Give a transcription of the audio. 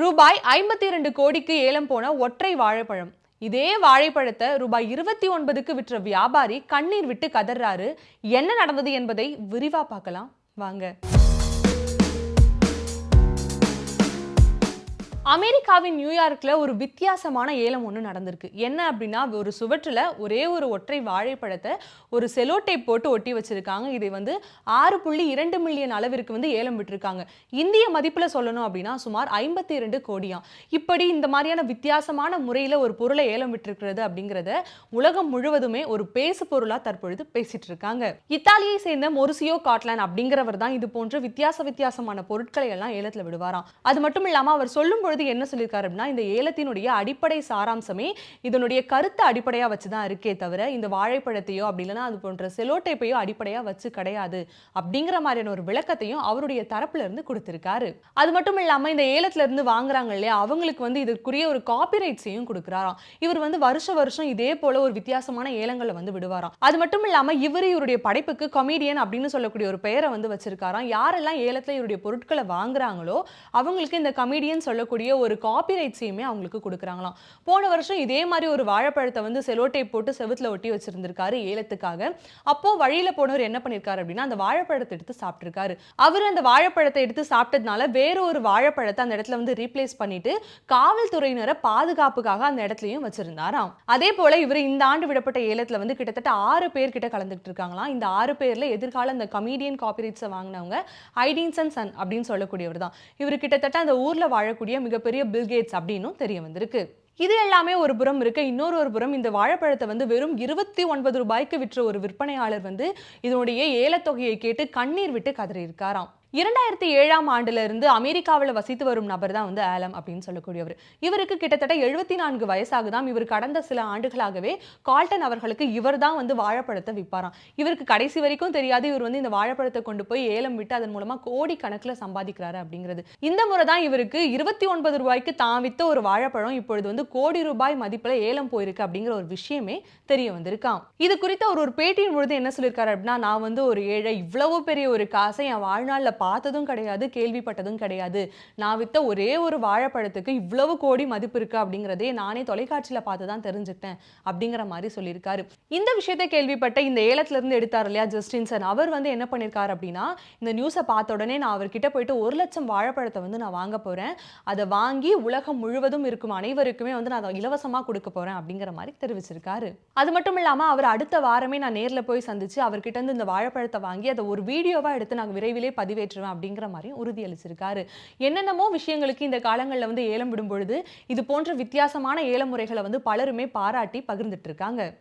ரூபாய் ஐம்பத்தி இரண்டு கோடிக்கு ஏலம் போன ஒற்றை வாழைப்பழம். இதே வாழைப்பழத்தை ரூபாய் இருபத்தி ஒன்பதுக்கு விற்ற வியாபாரி கண்ணீர் விட்டு கதறாரு என்ன நடந்தது என்பதை விரிவா பார்க்கலாம். வாங்க. அமெரிக்காவின் நியூயார்க்கில் ஒரு வித்தியாசமான ஏலம் ஒன்று நடந்திருக்கு. என்ன அப்படின்னா ஒரு சுவற்றில் ஒரே ஒரு ஒற்றை வாழைப்பழத்தை ஒரு செலோ போட்டு ஒட்டி வச்சுருக்காங்க. இதை வந்து ஆறு புள்ளி இரண்டு மில்லியன் அளவிற்கு வந்து ஏலம் விட்டுருக்காங்க. இந்திய மதிப்பில் சொல்லணும் அப்படின்னா சுமார் ஐம்பத்தி இரண்டு கோடியாம். இப்படி இந்த மாதிரியான வித்தியாசமான முறையில் ஒரு பொருளை ஏலம் விட்டுருக்கிறது அப்படிங்கிறத உலகம் முழுவதுமே ஒரு பேசு பொருளாக தற்பொழுது பேசிட்டு இருக்காங்க. இத்தாலியை சேர்ந்த மொரிசியோ காட்லான் அப்படிங்கிறவர் தான் இது போன்ற வித்தியாச வித்தியாசமான பொருட்களை எல்லாம் ஏலத்தில் விடுவாராம். அது மட்டும் இல்லாமல் அவர் சொல்லும் பொழுது என்ன சொல்லியிருக்காரு அப்படின்னா இந்த ஏலத்தினுடைய அடிப்படை சாராம்சமே இதனுடைய கருத்தை அடிப்படையாக வச்சு தான் இருக்கே தவிர இந்த வாழைப்பழத்தையோ அப்படி இல்லைன்னா அது போன்ற செலோட்டேப்பையோ அடிப்படையாக வச்சு கிடையாது அப்படிங்கிற மாதிரியான ஒரு விளக்கத்தையும் அவருடைய தரப்புல இருந்து கொடுத்திருக்காரு. அது மட்டும் இல்லாமல் இந்த ஏலத்துல இருந்து வாங்குறாங்க இல்லையா அவங்களுக்கு வந்து இதுக்குரிய ஒரு காப்பிரைட்ஸையும் கொடுக்குறாராம். இவர் வந்து வருஷ வருஷம் இதே போல ஒரு வித்தியாசமான ஏலங்களை வந்து விடுவாராம். அது மட்டும் இல்லாமல் இவர் இவருடைய படைப்புக்கு கமெடியன் அப்படின்னு சொல்லக்கூடிய ஒரு பெயரை வந்து வச்சிருக்காராம். யாரெல்லாம் ஏலத்தில் இவருடைய பொருட்களை வாங்குறாங்களோ அவங்களுக்கு இந்த கமெடியன் சொல்லக்கூடிய ஒரு காப்பிரைட்ஸையுமே அவங்களுக்கு கொடுக்குறாங்களாம். போன வருஷம் இதே மாதிரி ஒரு வாழைப்பழத்தை வந்து செலோட்டை போட்டு செவத்தில் ஒட்டி வச்சிருந்திருக்காரு ஏலத்துக்காக. அப்போ வழியில போனவர் என்ன பண்ணியிருக்காரு அப்படின்னா அந்த வாழைப்பழத்தை எடுத்து சாப்பிட்டிருக்காரு. அவர் அந்த வாழைப்பழத்தை எடுத்து சாப்பிட்டதுனால வேற ஒரு வாழைப்பழத்தை அந்த இடத்துல வந்து ரீப்ளேஸ் பண்ணிட்டு காவல்துறையினரை பாதுகாப்புக்காக அந்த இடத்துலயும் வச்சிருந்தாராம். அதே போல இவர் இந்த ஆண்டு விடப்பட்ட ஏலத்தில் வந்து கிட்டத்தட்ட ஆறு பேர் கிட்ட கலந்துட்டு இருக்காங்களாம். இந்த ஆறு பேர்ல எதிர்கால அந்த கமீடியன் காப்பிரைட்ஸை வாங்கினவங்க ஐடின்சன் சன் அப்படின்னு சொல்லக்கூடியவர் தான். இவர் கிட்டத்தட்ட அந்த ஊர்ல வாழக்கூடிய மிகப்பெரிய பில்கேட்ஸ் அப்படின்னும் தெரிய வந்திருக்கு. இது எல்லாமே ஒரு புறம் இருக்க. இன்னொரு ஒரு புறம் இந்த வாழைப்பழத்தை வந்து வெறும் இருபத்தி ஒன்பது ரூபாய்க்கு விற்ற ஒரு விற்பனையாளர் வந்து இதனுடைய ஏலத்தொகையை கேட்டு கண்ணீர் விட்டு கதறி இருக்காராம் இரண்டாயிரத்தி ஏழாம் ஆண்டுலேருந்து அமெரிக்காவில் வசித்து வரும் நபர் தான் வந்து ஆலம் அப்படின்னு சொல்லக்கூடியவர். இவருக்கு கிட்டத்தட்ட எழுபத்தி நான்கு வயசாகுதாம். இவர் கடந்த சில ஆண்டுகளாகவே கால்டன் அவர்களுக்கு இவர் தான் வந்து வாழைப்பழத்தை விற்பாராம். இவருக்கு கடைசி வரைக்கும் தெரியாது. இவர் வந்து இந்த வாழைப்பழத்தை கொண்டு போய் ஏலம் விட்டு அதன் மூலமா கோடி கணக்கில் சம்பாதிக்கிறாரு அப்படிங்கிறது. இந்த முறை தான் இவருக்கு இருபத்தி ஒன்பது ரூபாய்க்கு தான் வித்த ஒரு வாழைப்பழம் இப்பொழுது வந்து கோடி ரூபாய் மதிப்பில் ஏலம் போயிருக்கு அப்படிங்கிற ஒரு விஷயமே தெரிய வந்திருக்காம். இது குறித்த ஒரு ஒரு பேட்டியின் பொழுது என்ன சொல்லியிருக்காரு அப்படின்னா நான் வந்து ஒரு ஏழை இவ்வளவு பெரிய ஒரு காசை என் வாழ்நாளில் பார்த்ததும் கிடையாது கேள்விப்பட்டதும் கிடையாது. நான் வித்த ஒரே ஒரு வாழைப்பழத்துக்கு இவ்வளவு கோடி மதிப்பு இருக்கு அப்படிங்கிறதே நானே தொலைக்காட்சியில் பார்த்து தான் தெரிஞ்சுக்கிட்டேன் அப்படிங்கிற மாதிரி சொல்லியிருக்காரு. இந்த விஷயத்தை கேள்விப்பட்ட இந்த ஏலத்துல இருந்து எடுத்தார் இல்லையா ஜஸ்டின்சன் அவர் வந்து என்ன பண்ணியிருக்காரு அப்படின்னா இந்த நியூஸை பார்த்த உடனே நான் அவர்கிட்ட போயிட்டு ஒரு லட்சம் வாழைப்பழத்தை வந்து நான் வாங்க போறேன். அதை வாங்கி உலகம் முழுவதும் இருக்கும் அனைவருக்குமே வந்து நான் அதை இலவசமாக கொடுக்க போறேன் அப்படிங்கிற மாதிரி தெரிவிச்சிருக்காரு. அது மட்டும் இல்லாமல் அவர் அடுத்த வாரமே நான் நேர்ல போய் சந்திச்சு அவர்கிட்ட இருந்து இந்த வாழைப்பழத்தை வாங்கி அதை ஒரு வீடியோவாக எடுத்து நாங்கள் விரைவிலே நிறைவேற்றுவேன் அப்படிங்கிற மாதிரியும் உறுதியளிச்சிருக்காரு. என்னென்னமோ விஷயங்களுக்கு இந்த காலங்களில் வந்து ஏலம் விடும் பொழுது இது போன்ற வித்தியாசமான ஏல முறைகளை வந்து பலருமே பாராட்டி பகிர்ந்துட்டு இருக்காங்க.